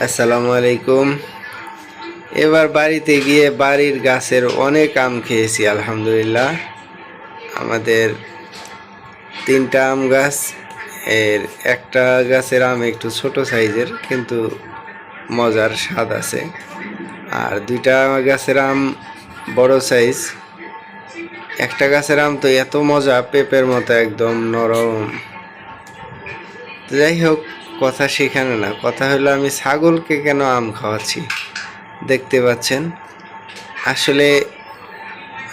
আসসালামু আলাইকুম। এবার বাড়িতে গিয়ে বাড়ির গাছের অনেক আম খেয়েছি, আলহামদুলিল্লাহ। আমাদের তিনটা আম গাছ, এর একটা গাছের আম একটু ছোট সাইজের, কিন্তু মজার স্বাদ আছে। আর দুইটা গাছের আম বড় সাইজ। একটা গাছের আম তো এত মজা, পেঁপের মতো একদম নরম। যাই হোক কথা সেখানে না। কথা হলো আমি ছাগলকে কেন আম খাওয়াচ্ছি? দেখতে পাচ্ছেন? আসলে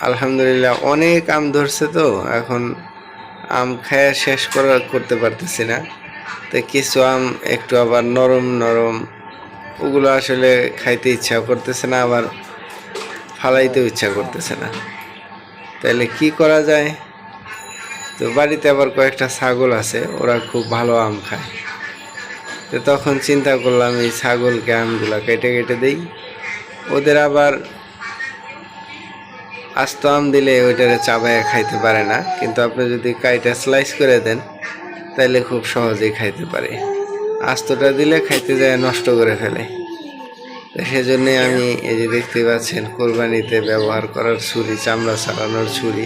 আলহামদুলিল্লাহ অনেক আম ধরছে তো। এখন আম খায়া শেষ করা করতে পারতেছি না। তো কিছু আম একটু আবার নরম নরম, ওগুলো আসলে খাইতে ইচ্ছা করতেছে না, আবার ফালাইতেও ইচ্ছা করতেছে না। তাহলে কি করা যায়? তো বাড়িতে আবার কয়েকটা ছাগল আছে, ওরা খুব ভালো আম খায়। তো তখন চিন্তা করলাম এই ছাগলকে আমগুলা কেটে কেটে দেই। ওদের আবার আস্ত আম দিলে ওইটারে চাবায় খাইতে পারে না। কিন্তু আপনি যদি কাইটা স্লাইস করে দেন তাহলে খুব সহজেই খাইতে পারে। আস্তটা দিলে খাইতে যায়, নষ্ট করে ফেলে। তো সেজন্যে আমি এই যে দেখতে পাচ্ছেন, কোরবানিতে ব্যবহার করার ছুরি, চামড়া ছাড়ানোর ছুরি,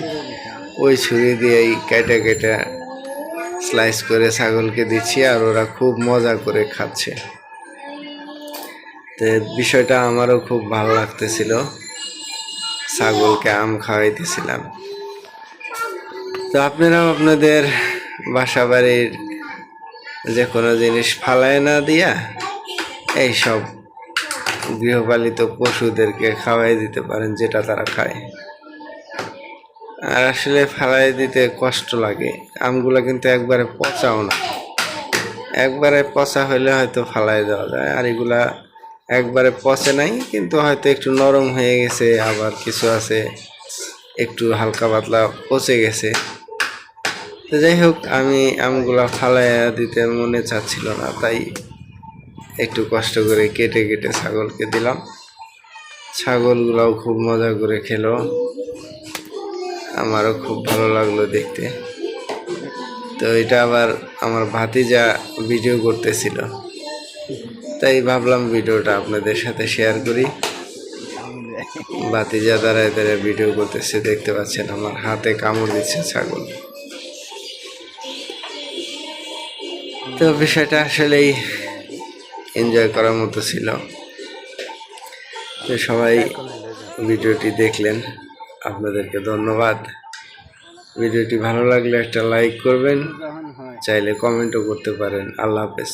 ওই ছুরি দিয়েই কেটে কেটে স্লাইস করে ছাগলকে দিচ্ছি আর ওরা খুব মজা করে খাচ্ছে। তো বিষয়টা আমারও খুব ভালো লাগতেছিল। ছাগলকে আম খাওয়াইতেছিলাম। তো আপনারাও আপনাদের বাসা বাড়ির যে কোনো জিনিস ফালায় না দিয়া এইসব গৃহপালিত পশুদেরকে খাওয়াই দিতে পারেন যেটা তারা খায়। আর আসলে ফালাই দিতে কষ্ট লাগে। আমগুলো কিন্তু একবারে পচাও না। একবারে পচা হলে হয়তো ফালাই দেওয়া যায়। আর এগুলা একবারে পচে নাই, কিন্তু হয়তো একটু নরম হয়ে গেছে, আবার কিছু আছে, একটু হালকা পাতলা পচে গেছে। তো যাই হোক, আমি আমগুলা ফালাইয়া দিতে মনে চাচ্ছিল না, তাই একটু কষ্ট করে কেটে কেটে ছাগলকে দিলাম। ছাগলগুলাও খুব মজা করে খেলো। আমারও খুব ভালো লাগল দেখতে। তো এটা আবার আমার ভাতিজা ভিডিও করতেছিল। তাই ভাবলাম ভিডিওটা আপনাদের সাথে শেয়ার করি। ভাতিজা দাঁড়ায় দাঁড়ায় ভিডিও করতেছে, দেখতে পাচ্ছেন আমার হাতে কামড় দিচ্ছে ছাগল। তো বিষয়টা আসলেই এনজয় করার মতো ছিল। তো সবাই ভিডিওটি দেখলেন। আপনাদেরকে ধন্যবাদ। ভিডিওটি ভালো লাগলে একটা লাইক করবেন চাইলে কমেন্টও করতে পারেন। আল্লাহ হাফেজ।